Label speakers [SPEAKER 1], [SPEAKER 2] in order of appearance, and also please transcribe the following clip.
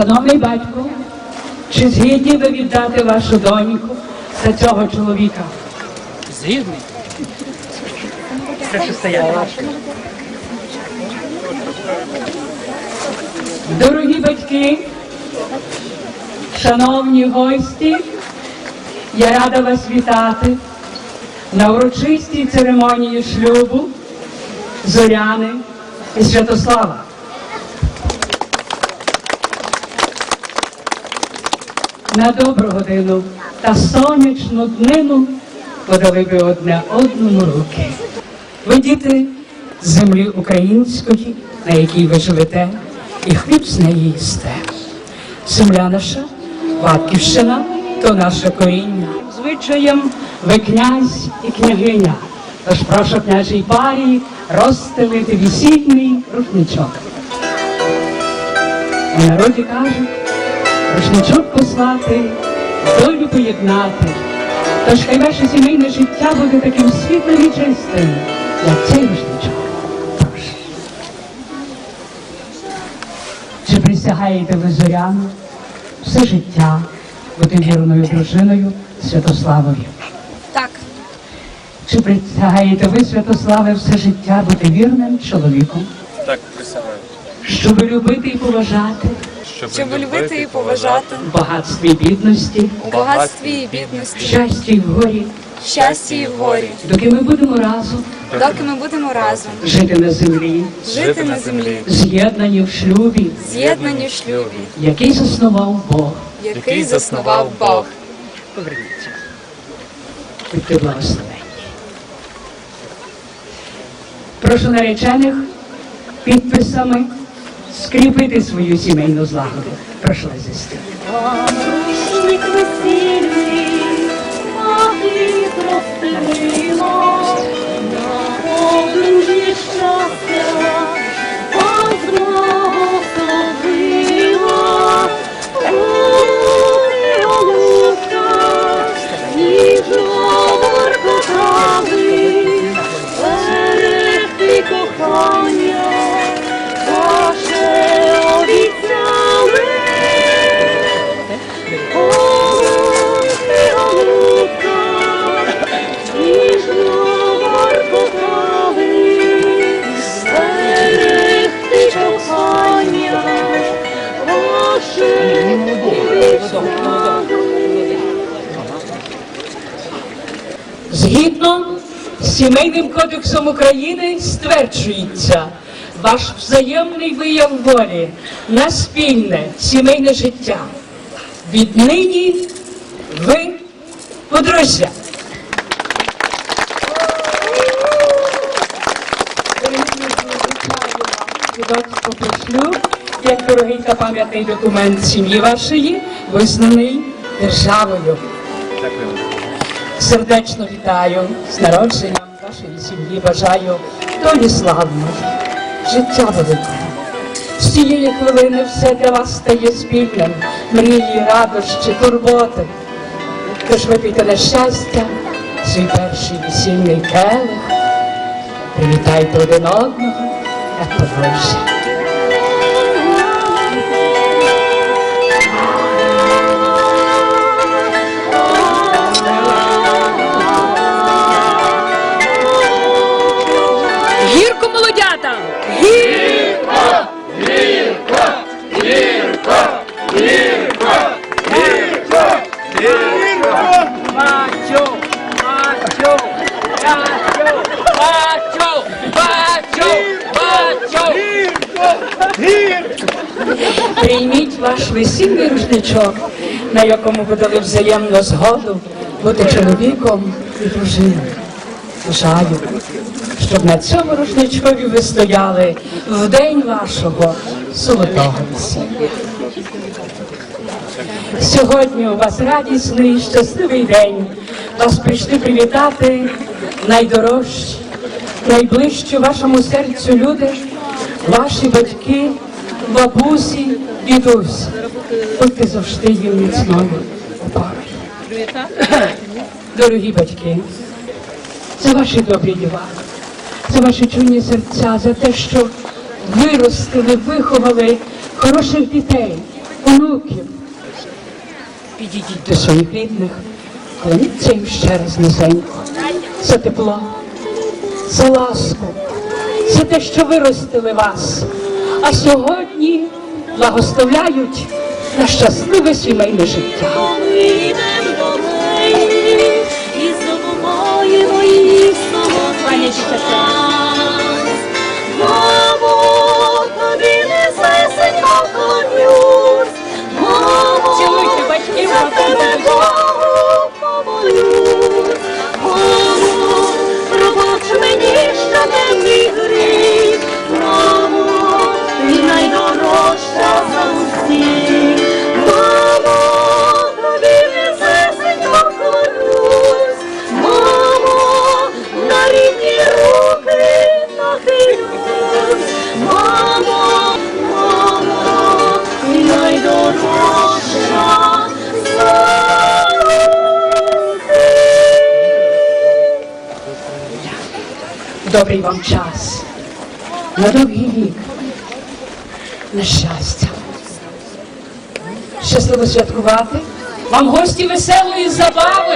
[SPEAKER 1] Шановний батько, чи згідні ви віддати вашу доньку за цього чоловіка?
[SPEAKER 2] Згідний. Прошу стояти.
[SPEAKER 1] Дорогі батьки, шановні гості, я рада вас вітати на урочистій церемонії шлюбу Зоряни і Святослава. На добру годину та сонячну днину подали ви одне одному руки. Ви діти землі української, на якій ви живете, і хліб з неї їсте. Земля наша, батьківщина, то наше коріння. Звичаєм ви князь і княгиня. Тож прошу княжій парі розстелити весільний рушничок. У народі кажуть, рушничок послати, долю поєднати. Тож хай ваше сімейне життя буде таким світлим і чистим, як цей рушничок. Чи присягаєте ви зоряну все життя бути вірною дружиною Святославові?
[SPEAKER 3] Так,
[SPEAKER 1] Чи присягаєте ви, Святославе, все життя бути вірним чоловіком,
[SPEAKER 4] Так, присягаю.
[SPEAKER 1] щоб любити і поважати
[SPEAKER 3] щоб любити і поважати.
[SPEAKER 1] в багатстві і бідності,
[SPEAKER 3] у багатстві і бідності,
[SPEAKER 1] в щасті і в горі,
[SPEAKER 3] в щасті і в горі,
[SPEAKER 1] доки ми будемо разом.
[SPEAKER 3] Доки ми будемо разом.
[SPEAKER 1] Жити на землі,
[SPEAKER 3] жити на землі,
[SPEAKER 1] з'єднані в шлюбі,
[SPEAKER 3] з'єднані в шлюбі,
[SPEAKER 1] який заснував Бог.
[SPEAKER 3] який заснував Бог.
[SPEAKER 1] Поверніться. Будьте благословенні. Прошу наречених підписами скріпити свою сімейну злагоду. Прошу зістити.
[SPEAKER 5] Весільний, мати простелила,
[SPEAKER 1] Згідно з сімейним кодексом України стверджується ваш взаємний вияв волі на спільне сімейне життя. Віднині ви подружжя. Як дорогий та пам'ятний документ сім'ї вашої, визнаний державою.
[SPEAKER 4] Дякую.
[SPEAKER 1] Сердечно вітаю з народженням вашої сім'ї. Бажаю долі славної, життя великого. З цієї хвилини все для вас стає спільним. Мрії, радощі, турботи. Тож випійте на щастя, свій перший весільний келих. Привітайте один одного, як подружжя. Прийміть ваш весільний рушничок, на якому ви взаємну згоду бути чоловіком і дружиною. Бажаю, щоб на цьому рушничкові ви стояли в день вашого золотого весілля. Сьогодні у вас радісний, щасливий день. Вас прийшли привітати найдорожчі, найближчі вашому серцю люди, ваші батьки, бабусі, дідусь, ти завжди є міцною опорою. Дорогі батьки, за ваші добрі діва, за ваші чуйні серця, за те, що виростили, виховали хороших дітей,
[SPEAKER 5] онуків. Підійдіть до своїх рідних, кланіться їм ще раз низенько. За тепло, за ласку це те, що виростили вас. А сьогодні благословляють на щасливе сімейне життя. добрий вам час, на довгий вік, на щастя. Щасливо святкувати вам гості веселої забави.